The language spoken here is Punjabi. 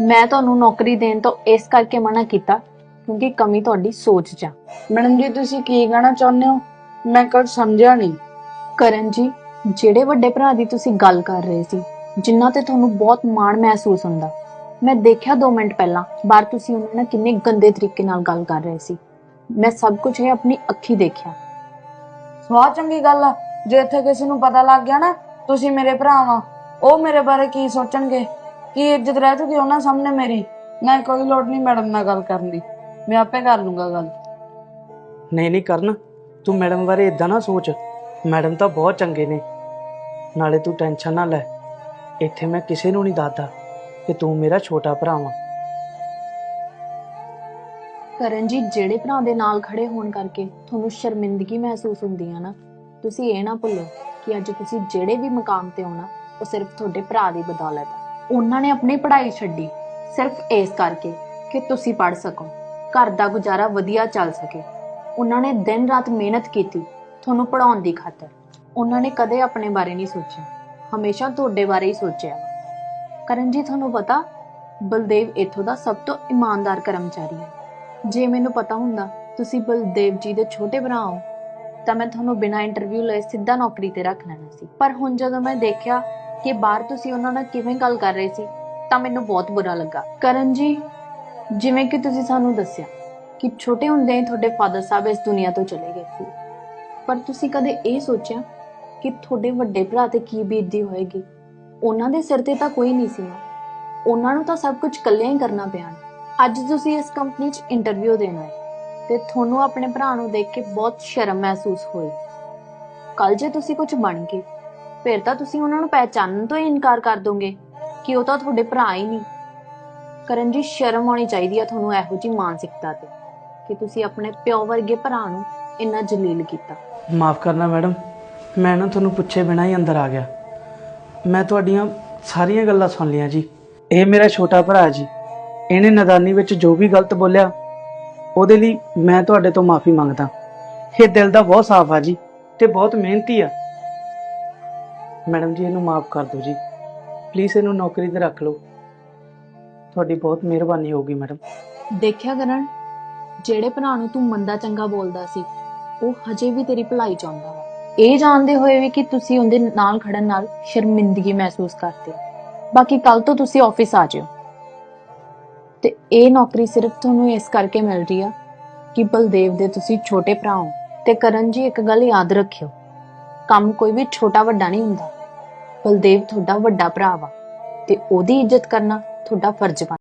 ਮੈਂ ਤੁਹਾਨੂੰ ਨੌਕਰੀ ਦੇਣ ਤੋਂ ਇਸ ਕਰਕੇ ਮਨਾ ਕੀਤਾ ਕਿਉਂਕਿ ਕਮੀ ਤੁਹਾਡੀ ਸੋਚ 'ਚ ਆ। ਮੈਡਮ ਜੀ ਤੁਸੀਂ ਕੀ ਕਹਿਣਾ ਚਾਹੁੰਦੇ ਹੋ? ਮੈਂ ਕੁਝ ਸਮਝਿਆ ਨਹੀਂ। ਕਰਨ ਜੀ ਜਿਹੜੇ ਵੱਡੇ ਭਰਾ ਦੀ ਤੁਸੀਂ ਗੱਲ ਕਰ ਰਹੇ ਸੀ ਜਿਨ੍ਹਾਂ ਤੇ ਤੁਹਾਨੂੰ ਬਹੁਤ ਮਾਣ ਮਹਿਸੂਸ ਹੁੰਦਾ ਮੈਂ ਦੇਖਿਆ 2 ਮਿੰਟ ਪਹਿਲਾਂ ਬਾਹਰ ਤੁਸੀਂ ਉਹਨਾਂ ਨਾਲ ਕਿੰਨੇ ਗੰਦੇ ਤਰੀਕੇ ਨਾਲ ਗੱਲ ਕਰ ਰਹੇ ਸੀ। ਮੈਂ ਸਭ ਕੁਝ ਇਹ ਆਪਣੀ ਅੱਖੀ ਦੇਖਿਆ। ਸਵਾਹ ਚੰਗੀ ਗੱਲ ਆ ਜੇ ਇੱਥੇ ਕਿਸੇ ਨੂੰ ਪਤਾ ਲੱਗ ਗਿਆ ਨਾ ਤੁਸੀਂ ਮੇਰੇ ਭਰਾ ਵਾਂ ਉਹ ਮੇਰੇ ਬਾਰੇ ਕੀ ਸੋਚਣਗੇ? ਕੀ ਇੱਜ਼ਤ ਰਹਿ ਜੂਗੀ ਉਹਨਾਂ ਸਾਹਮਣੇ ਮੇਰੀ? ਨਹੀਂ ਕੋਈ ਲੋੜ ਨਹੀਂ ਮੈਡਮ ਨਾਲ ਗੱਲ ਕਰਨ ਦੀ। ਮੈਂ ਆਪੇ ਕਰ ਲੂੰਗਾ ਗੱਲ। ਨਹੀਂ ਨਹੀਂ ਕਰਨ। ਤੂੰ ਮੈਡਮ ਬਾਰੇ ਇਦਾਂ ਨਾ ਸੋਚ। ਮੈਡਮ ਤਾਂ ਬਹੁਤ ਚੰਗੇ ਨੇ। ਨਾਲੇ ਤੂੰ ਟੈਨਸ਼ਨ ਨਾ ਲੈ। ਇੱਥੇ ਮੈਂ ਕਿਸੇ ਨੂੰ ਨਹੀਂ ਦੱਸਦਾ ਕਿ ਤੂੰ ਮੇਰਾ ਛੋਟਾ ਭਰਾ ਵਾਂ। ਕਰਨ ਜੀ ਜਿਹੜੇ ਭਰਾ ਦੇ ਨਾਲ ਖੜੇ ਹੋਣ ਕਰਕੇ ਤੁਹਾਨੂੰ ਸ਼ਰਮਿੰਦਗੀ ਮਹਿਸੂਸ ਹੁੰਦੀ ਆ ਨਾ ਤੁਸੀਂ ਇਹ ਨਾ ਭੁੱਲੋ ਕਿ ਅੱਜ ਤੁਸੀਂ ਜਿਹੜੇ ਵੀ ਮਕਾਮ ਤੇ ਹੋਣਾ ਉਹ ਸਿਰਫ ਤੁਹਾਡੇ ਭਰਾ ਦੀ ਬਦੌਲਤ ਹੈ ਉਹਨਾਂ ਨੇ ਆਪਣੀ ਪੜ੍ਹਾਈ ਛੱਡੀ ਸਿਰਫ ਇਸ ਕਰਕੇ ਕਿ ਤੁਸੀਂ ਪੜ੍ਹ ਸਕੋ, ਘਰ ਦਾ ਗੁਜ਼ਾਰਾ ਵਧੀਆ ਚੱਲ ਸਕੇ। ਉਹਨਾਂ ਨੇ ਦਿਨ ਰਾਤ ਮਿਹਨਤ ਕੀਤੀ ਤੁਹਾਨੂੰ ਪੜਾਉਣ ਦੀ ਖਾਤਰ। ਉਹਨਾਂ ਨੇ ਕਦੇ ਆਪਣੇ ਬਾਰੇ ਨਹੀਂ ਸੋਚਿਆ, ਹਮੇਸ਼ਾ ਤੁਹਾਡੇ ਬਾਰੇ ਹੀ ਸੋਚਿਆ ਕਰਨ ਜੀ, ਤੁਹਾਨੂੰ ਪਤਾ ਬਲਦੇਵ ਇੱਥੋਂ ਦਾ ਸਭ ਤੋਂ ਇਮਾਨਦਾਰ ਕਰਮਚਾਰੀ ਹੈ। ਜੇ ਮੈਨੂੰ ਪਤਾ ਹੁੰਦਾ ਤੁਸੀਂ ਬਲਦੇਵ ਜੀ ਦੇ ਛੋਟੇ ਭਰਾ ਹੋ, ਤਾਂ ਮੈਂ ਤੁਹਾਨੂੰ ਬਿਨਾਂ ਇੰਟਰਵਿਊ ਲਏ ਸਿੱਧਾ ਨੌਕਰੀ ਤੇ ਰੱਖ ਲੈਣਾ ਸੀ। ਪਰ ਹੁਣ ਜਦੋਂ ਮੈਂ ਦੇਖਿਆ ਕਿ ਬਾਹਰ ਤੁਸੀਂ ਉਹਨਾਂ ਨਾਲ ਕਿਵੇਂ ਗੱਲ ਕਰ ਰਹੇ ਸੀ, ਤਾਂ ਮੈਨੂੰ ਬਹੁਤ ਬੁਰਾ ਲੱਗਾ। ਕਰਨ ਜੀ, ਜਿਵੇਂ ਕਿ ਤੁਸੀਂ ਸਾਨੂੰ ਦੱਸਿਆ ਕਿ ਛੋਟੇ ਹੁੰਦੇ ਹੀ ਤੁਹਾਡੇ ਫਾਦਰ ਸਾਹਿਬ ਇਸ ਦੁਨੀਆ ਤੋਂ ਚਲੇ ਗਏ ਸੀ। ਪਰ ਤੁਸੀਂ ਕਦੇ ਇਹ ਸੋਚਿਆ ਕਿ ਤੁਹਾਡੇ ਵੱਡੇ ਭਰਾ ਤੇ ਕੀ ਬੀਤਦੀ ਹੋਏਗੀ? ਉਹਨਾਂ ਦੇ ਸਿਰ ਤੇ ਤਾਂ ਕੋਈ ਨਹੀਂ ਸੀ ਉਹਨਾਂ ਨੂੰ ਤਾਂ ਸਭ ਕੁਝ ਇਕੱਲਿਆਂ ਹੀ ਕਰਨਾ ਪਿਆ ਅੱਜ ਤੁਸੀਂ ਇਸ ਕੰਪਨੀ 'ਚ ਇੰਟਰਵਿਊ ਦੇਣਾ ਹੈ ਤੇ ਤੁਹਾਨੂੰ ਆਪਣੇ ਭਰਾ ਨੂੰ ਦੇਖ ਕੇ ਬਹੁਤ ਸ਼ਰਮ ਮਹਿਸੂਸ ਹੋਈ। ਕੱਲ ਜੇ ਤੁਸੀਂ ਕੁਝ ਬਣ ਗਏ ਫਿਰ ਤਾਂ ਤੁਸੀਂ ਉਹਨਾਂ ਨੂੰ ਪਹਿਚਾਨਣ ਤੋਂ ਹੀ ਇਨਕਾਰ ਕਰ ਦੋਗੇ ਕਿ ਉਹ ਤਾਂ ਤੁਹਾਡੇ ਭਰਾ ਹੀ ਨਹੀਂ। ਕਰਨ ਜੀ, ਸ਼ਰਮ ਆਉਣੀ ਚਾਹੀਦੀ ਆ ਤੁਹਾਨੂੰ ਇਹੋ ਜੀ ਮਾਨਸਿਕਤਾ ਤੇ ਕਿ ਤੁਸੀਂ ਆਪਣੇ ਪਿਓ ਵਰਗੇ ਭਰਾ ਨੂੰ ਇੰਨਾ ਜਲੀਲ ਕੀਤਾ। ਮਾਫ ਕਰਨਾ ਮੈਡਮ, ਮੈਂ ਨਾ ਤੁਹਾਨੂੰ ਪੁੱਛੇ ਬਿਨਾਂ ਹੀ ਅੰਦਰ ਆ ਗਿਆ। ਮੈਂ ਤੁਹਾਡੀਆਂ ਸਾਰੀਆਂ ਗੱਲਾਂ ਸੁਣ ਲਈਆਂ ਜੀ। ਇਹ ਮੇਰਾ ਛੋਟਾ ਭਰਾ ਜੀ। ਇਹਨੇ ਨਦਾਨੀ ਵਿੱਚ ਜੋ ਵੀ ਗਲਤ ਬੋਲਿਆ, ਉਹਦੇ ਲਈ ਮੈਂ ਤੁਹਾਡੇ ਤੋਂ ਮਾਫੀ ਮੰਗਦਾ। ਇਹ ਦਿਲ ਦਾ ਬਹੁਤ ਸਾਫ਼ ਆ ਜੀ ਤੇ ਬਹੁਤ ਮਿਹਨਤੀ ਆ। ਮੈਡਮ ਜੀ, ਇਹਨੂੰ ਮਾਫ ਕਰ ਦਿਓ ਜੀ। ਪਲੀਜ਼ ਇਹਨੂੰ ਨੌਕਰੀ ਤੇ ਰੱਖ ਲਓ। ਤੁਹਾਡੀ ਬਹੁਤ ਮਿਹਰਬਾਨੀ ਹੋਊਗੀ, ਮੈਡਮ। ਦੇਖਿਆ ਕਰਨ, ਜਿਹੜੇ ਭਰਾ ਨੂੰ ਤੂੰ ਮੰਦਾ ਚੰਗਾ ਬੋਲਦਾ ਸੀ, ਉਹ ਹਜੇ ਵੀ ਤੇਰੀ ਭਲਾਈ ਚਾਹੁੰਦਾ ਵਾ। ਇਹ ਜਾਣਦੇ ਹੋਏ ਵੀ ਕਿ ਤੁਸੀਂ ਉਹਦੇ ਨਾਲ ਖੜਨ ਨਾਲ ਸ਼ਰਮਿੰਦਗੀ ਮਹਿਸੂਸ ਕਰਦੇ ਹੋ। ਬਾਕੀ ਕੱਲ ਤੋਂ ਤੁਸੀਂ ਆਫਿਸ ਆ ਜਿਓ। ਤੇ ਇਹ ਨੌਕਰੀ ਸਿਰਫ ਤੁਹਾਨੂੰ ਇਸ ਕਰਕੇ ਮਿਲ ਰਹੀ ਆ ਕਿ ਬਲਦੇਵ ਦੇ ਤੁਸੀਂ ਛੋਟੇ ਭਰਾ ਹੋ। ਤੇ ਕਰਨ ਜੀ, ਇੱਕ ਗੱਲ ਯਾਦ ਰੱਖਿਓ। ਕੰਮ ਕੋਈ ਵੀ ਛੋਟਾ ਵੱਡਾ ਨਹੀਂ ਹੁੰਦਾ। ਬਲਦੇਵ ਤੁਹਾਡਾ ਵੱਡਾ ਭਰਾ ਵਾ ਤੇ ਉਹਦੀ ਇੱਜ਼ਤ ਕਰਨਾ ਤੁਹਾਡਾ ਫਰਜ਼ ਬਣ